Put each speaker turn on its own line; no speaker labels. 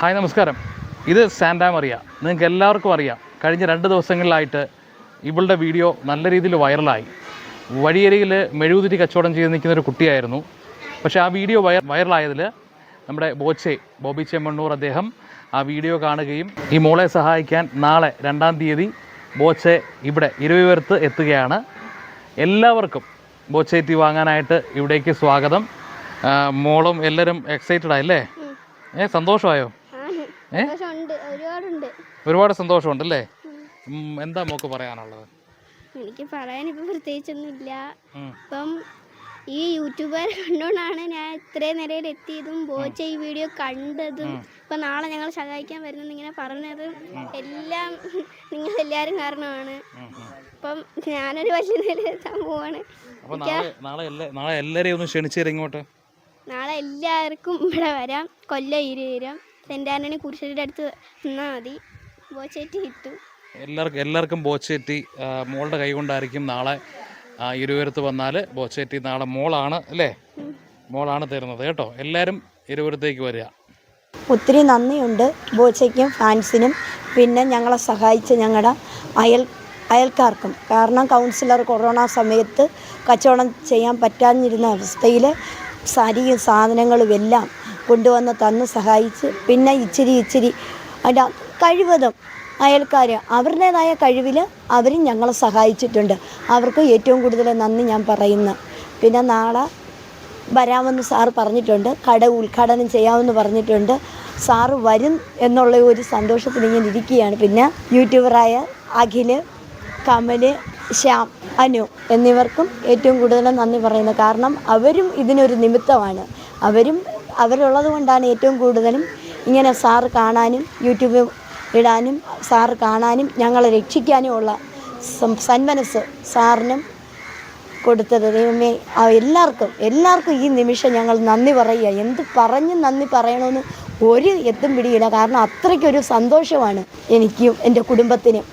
Hi നമസ്കാരം. ഇത് സാൻഡാ മറിയ. നിങ്ങൾക്ക് എല്ലാവർക്കും അറിയാം. കഴിഞ്ഞ രണ്ട് ദിവസങ്ങളിലായിട്ട് ഇവളുടെ വീഡിയോ നല്ല രീതിയിൽ വൈറലായി. വഴിയരിയിൽ മെഴുകുതിരി കച്ചവടം ചെയ്ത് നിൽക്കുന്ന ഒരു കുട്ടിയായിരുന്നു. പക്ഷേ ആ വീഡിയോ വൈ വൈറലായതിൽ നമ്മുടെ ബോച്ചെ ബോബി ചെമ്മണ്ണൂർ അദ്ദേഹം ആ വീഡിയോ കാണുകയും ഈ മോളെ സഹായിക്കാൻ നാളെ രണ്ടാം തീയതി ബോച്ചെ ഇവിടെ ഇരുവരത്ത് എത്തുകയാണ്. എല്ലാവർക്കും ബോച്ചേറ്റി വാങ്ങാനായിട്ട് ഇവിടേക്ക് സ്വാഗതം. മോളും എല്ലാവരും എക്സൈറ്റഡ് ആയല്ലേ ഏ സന്തോഷമായോ
ആണ്
ഏ?
സന്തോഷമുണ്ട് ഒരുപാടുണ്ട്
ഒരുപാട് സന്തോഷമുണ്ട് അല്ലേ എന്താ മോക്ക് പറയാനുള്ളത്?
എനിക്ക് പറയാൻ ഇപ്പൊ പ്രത്യേകിച്ചൊന്നുമില്ല. ഇപ്പം ഈ യൂട്യൂബർ കണ്ടുകൊണ്ടാണ് ഞാൻ ഇത്രയും നിലയിൽ എത്തിയതും ബോച്ച ഈ വീഡിയോ കണ്ടതും. ഇപ്പം നാളെ ഞങ്ങൾ സഹായിക്കാൻ വരുന്നത് ഇങ്ങനെ പറഞ്ഞതും എല്ലാം നിങ്ങൾ എല്ലാരും കാരണമാണ് അപ്പം ഞാനൊരു വലിയ നിലയിൽ സംഭവമാണ് പോവാണ്
നാളെ എല്ലാവരെയും ഒന്ന് ക്ഷണിച്ചു ഇങ്ങോട്ട്.
നാളെ എല്ലാവർക്കും ഇവിടെ വരാം. കൊല്ലം ഇരുവരാം സെന്റ് ആന്റണി കുരിശടിയുടെ അടുത്ത് നിന്നാൽ മതി. ബോച്ചേറ്റി കിട്ടും
എല്ലാവർക്കും എല്ലാവർക്കും ബോച്ചേറ്റി മോളുടെ കൈ കൊണ്ടായിരിക്കും നാളെ ഇരുവരത്ത് വന്നാൽ ബോച്ചേറ്റി നാളെ മോളാണ് അല്ലേ? മോളാണ് തരുന്നത് കേട്ടോ. എല്ലാവരും ഇരുവരത്തേക്ക് വരിക.
ഒത്തിരി നന്ദിയുണ്ട് ബോച്ചയ്ക്കും ഫാൻസിനും. പിന്നെ ഞങ്ങളെ സഹായിച്ച ഞങ്ങളുടെ അയൽ അയൽക്കാർക്കും. കാരണം കൗൺസിലർ കൊറോണ സമയത്ത് കച്ചവടം ചെയ്യാൻ പറ്റാതിരുന്ന അവസ്ഥയിൽ സരിയും സാധനങ്ങളും എല്ലാം കൊണ്ടുവന്ന് തന്ന് സഹായിച്ച് പിന്നെ ഇച്ചിരി ഇച്ചിരി അതിന്റെ കഴിവതും അയൽക്കാർ അവരുടേതായ കഴിവിൽ അവരും ഞങ്ങളെ സഹായിച്ചിട്ടുണ്ട്. അവർക്ക് ഏറ്റവും കൂടുതൽ നന്ദി ഞാൻ പറയുന്നു. പിന്നെ നാളെ വരാമെന്ന് സാറ് പറഞ്ഞിട്ടുണ്ട്. കട ഉദ്ഘാടനം ചെയ്യാമെന്ന് പറഞ്ഞിട്ടുണ്ട്. സാറ് വരും എന്നുള്ള ഒരു സന്തോഷത്തിൽ ഇങ്ങനെ ഇരിക്കുകയാണ്. പിന്നെ യൂട്യൂബറായ അഖിൽ കമൽ ശ്യാം അനു എന്നിവർക്കും ഏറ്റവും കൂടുതൽ നന്ദി പറയുന്നു. കാരണം അവരും ഇതിനൊരു നിമിത്തമാണ്. അവരും അവരുള്ളത് കൊണ്ടാണ് ഏറ്റവും കൂടുതലും ഇങ്ങനെ സാറ് കാണാനും യൂട്യൂബിൽ ഇടാനും സാറ് കാണാനും ഞങ്ങളെ രക്ഷിക്കാനും ഉള്ള സന്മനസ് സാറിനും കൊടുത്തത്. ദൈവമേ എല്ലാവർക്കും എല്ലാവർക്കും ഈ നിമിഷം ഞങ്ങൾ നന്ദി പറയുക. എന്ത് പറഞ്ഞ് നന്ദി പറയണമെന്ന് ഒരു എത്തും പിടിയില്ല. കാരണം അത്രയ്ക്കൊരു സന്തോഷമാണ് എനിക്കും എന്റെ കുടുംബത്തിനും.